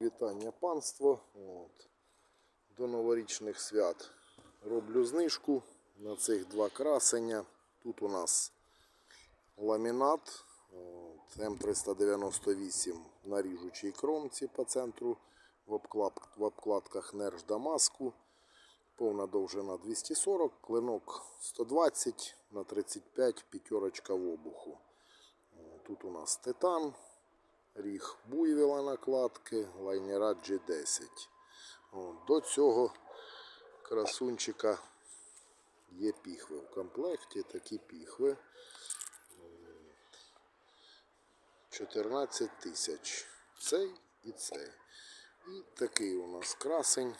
Вітання панство. От. До новорічних свят роблю знижку на цих два красення. Тут у нас ламінат от, М398 на ріжучій кромці по центру в, обклад, в обкладках Нерж Дамаску. Повна довжина 240, клинок 120 на 35, п'ятерочка в обуху. Тут у нас титан, ріг буйвіла накладки, лайнера G10. От, до цього красунчика є піхви в комплекті, такі піхви. 14 тисяч. Цей і цей. І такий у нас красень.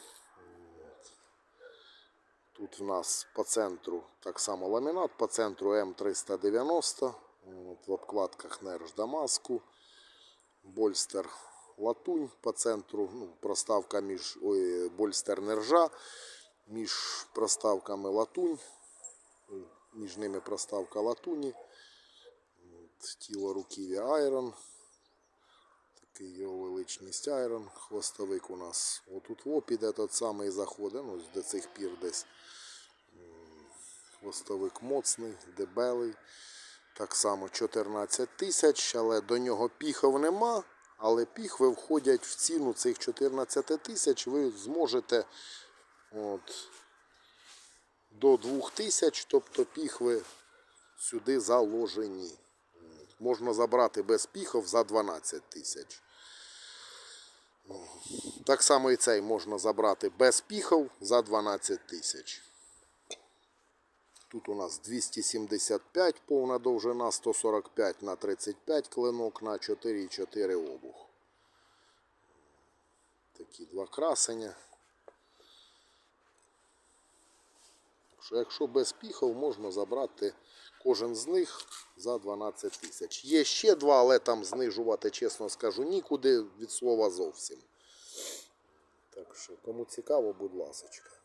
Тут в нас по центру так само ламінат, по центру М390. От, в обкладках Нерж Дамаску. Больстер латунь по центру, ну, проставка між ой, больстер нержа, між проставками латунь, між ними проставка латуні, тіло руків'я айрон, такий його величність айрон, хвостовик у нас отут во піде тот самий заходить, ну, до цих пір десь. Хвостовик моцний, дебелий. Так само 14 тисяч, але до нього піхов нема. Але піхви входять в ціну цих 14 тисяч. Ви зможете от, до 2 тисяч, тобто піхви сюди заложені. Можна забрати без піхов за 12 тисяч. Так само і цей можна забрати без піхов за 12 тисяч. Тут у нас 275 повна довжина, 145 на 35 клинок на 4,4 обух. Такі два красення. Що, Якщо без піхов, можна забрати кожен з них за 12 тисяч. Є ще два, але там знижувати, чесно скажу, нікуди від слова зовсім. Так що, кому цікаво, будь ласка.